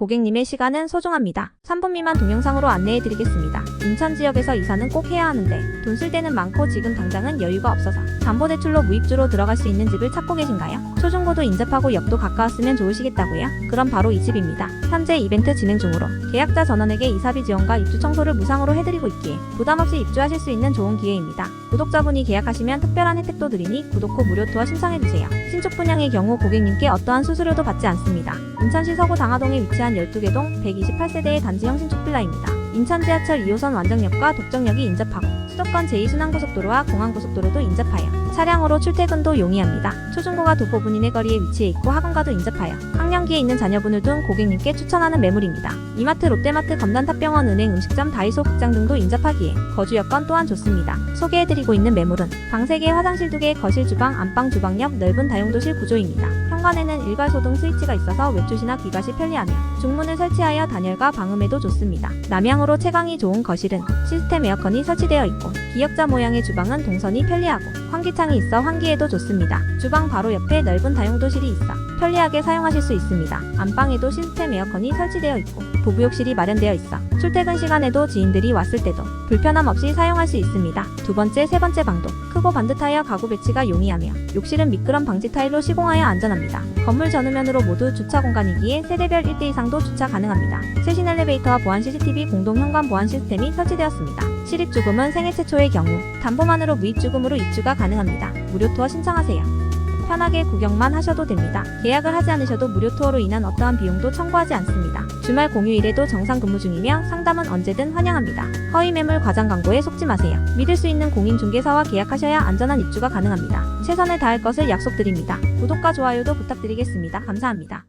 고객님의 시간은 소중합니다. 3분 미만 동영상으로 안내해 드리겠습니다. 인천 지역에서 이사는 꼭 해야 하는데 돈 쓸 때는 많고 지금 당장은 여유가 없어서 담보대출로 무입주로 들어갈 수 있는 집을 찾고 계신가요? 초중고도 인접하고 역도 가까웠으면 좋으시겠다고요? 그럼 바로 이 집입니다. 현재 이벤트 진행 중으로 계약자 전원에게 이사비 지원과 입주 청소를 무상으로 해드리고 있기에 부담없이 입주하실 수 있는 좋은 기회입니다. 구독자분이 계약하시면 특별한 혜택도 드리니 구독 후 무료 투어 신청해주세요. 신축 분양의 경우 고객님께 어떠한 수수료도 받지 않습니다. 인천시 서구 당하동에 위치한 12개 동 128세대의 단지 형 신축 빌라입니다. 인천 지하철 2호선 완정역과 독정역이 인접하고 수도권 제2순환고속도로와 공항고속도로도 인접하여 차량으로 출퇴근도 용이합니다. 초중고가 도포 분인의 거리에 위치해 있고 학원과도 인접하여 학령기에 있는 자녀분을 둔 고객님께 추천하는 매물입니다. 이마트, 롯데마트, 검단탑병원, 은행, 음식점, 다이소, 극장 등도 인접하기에 거주 여건 또한 좋습니다. 소개해드리고 있는 매물은 방 3개, 화장실 2개, 거실, 주방, 안방, 주방 옆 넓은 다용도실 구조입니다. 현관에는 일괄 소등 스위치가 있어서 외출시나 귀가 시 편리하며 중문을 설치하여 단열과 방음에도 좋습니다. 남향으로 채광이 좋은 거실은 시스템 에어컨이 설치되어 있고 기역자 모양의 주방은 동선이 편리하고 환기 창이 있어 환기에도 좋습니다. 주방 바로 옆에 넓은 다용도실이 있어 편리하게 사용하실 수 있습니다. 안방에도 시스템 에어컨이 설치되어 있고 부부욕실이 마련되어 있어 출퇴근 시간에도 지인들이 왔을 때도 불편함 없이 사용할 수 있습니다. 두 번째, 세 번째 방도 크고 반듯하여 가구 배치가 용이하며 욕실은 미끄럼 방지 타일로 시공하여 안전합니다. 건물 전후면으로 모두 주차 공간이기에 세대별 1대 이상도 주차 가능합니다. 최신 엘리베이터와 보안 CCTV 공동 현관 보안 시스템이 설치되었습니다. 실입주금은 생애 최초의 경우 담보만으로 무입주금으로 입주가 가능합니다. 무료 투어 신청하세요. 편하게 구경만 하셔도 됩니다. 계약을 하지 않으셔도 무료 투어로 인한 어떠한 비용도 청구하지 않습니다. 주말 공휴일에도 정상 근무 중이며 상담은 언제든 환영합니다. 허위 매물 과장 광고에 속지 마세요. 믿을 수 있는 공인중개사와 계약하셔야 안전한 입주가 가능합니다. 최선을 다할 것을 약속드립니다. 구독과 좋아요도 부탁드리겠습니다. 감사합니다.